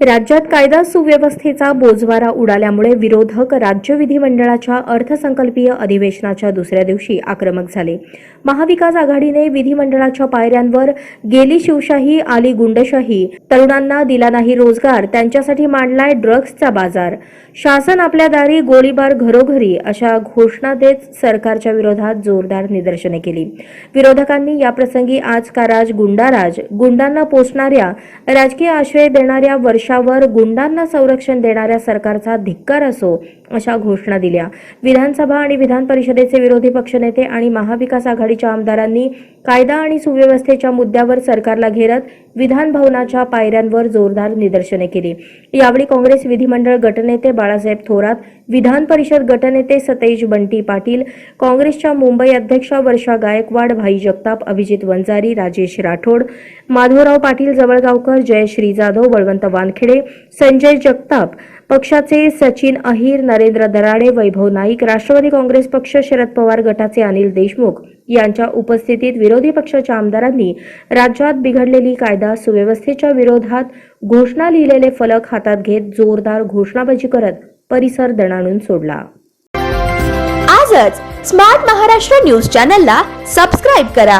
राज्यात कायदा सुव्यवस्थेचा बोजवारा उडाल्यामुळे विरोधक राज्य विधिमंडळाच्या अर्थसंकल्पीय अधिवेशनाच्या दुसऱ्या दिवशी आक्रमक झाले. महाविकास आघाडीने विधिमंडळाच्या पायऱ्यांवर गेली शिवशाही आली गुंडशाही. तरुणांना दिला नाही रोजगार त्यांच्यासाठी मांडलाय ड्रग्जचा बाजार. शासन आपल्या दारी गोळीबार घरोघरी अशा घोषणा देत सरकारच्या विरोधात जोरदार निदर्शने केली. विरोधकांनी याप्रसंगी आज का राज गुंडाराज गुंडांना पोचणाऱ्या राजकीय आश्रय देणाऱ्या वर्ष वर्षावर गुंडांना संरक्षण देणाऱ्या सरकारचा धिक्कार असो अशा घोषणा दिल्या. विधानसभा आणि विधान परिषदेचे विरोधी पक्षनेते आणि महाविकास आघाडीच्या आमदारांनी कायदा आणि सुव्यवस्थेच्या मुद्द्यावर सरकारला घेरत विधान भवनाच्या पायऱ्यांवर जोरदार निदर्शने केली. यावेळी काँग्रेस विधिमंडळ गटनेते बाळासाहेब थोरात विधान परिषद गटनेते सतेज बंटी पाटील काँग्रेसच्या मुंबई अध्यक्षा वर्षा गायकवाड भाई जगताप अभिजित वंजारी राजेश राठोड माधवराव पाटील जवळगावकर जयश्री जाधव बळवंत वानखेडे संजय जगताप पक्षाचे सचिन अहिर नरेंद्र दराडे वैभव नाईक राष्ट्रवादी काँग्रेस पक्ष शरद पवार गटाचे अनिल देशमुख यांच्या उपस्थितीत विरोधी पक्षाच्या आमदारांनी राज्यात बिघडलेली कायदा सुव्यवस्थेच्या विरोधात घोषणा लिहिलेले फलक हातात घेत जोरदार घोषणाबाजी करत परिसर दणाणून सोडला. आजच स्मार्ट महाराष्ट्र न्यूज चॅनलला सबस्क्राईब करा.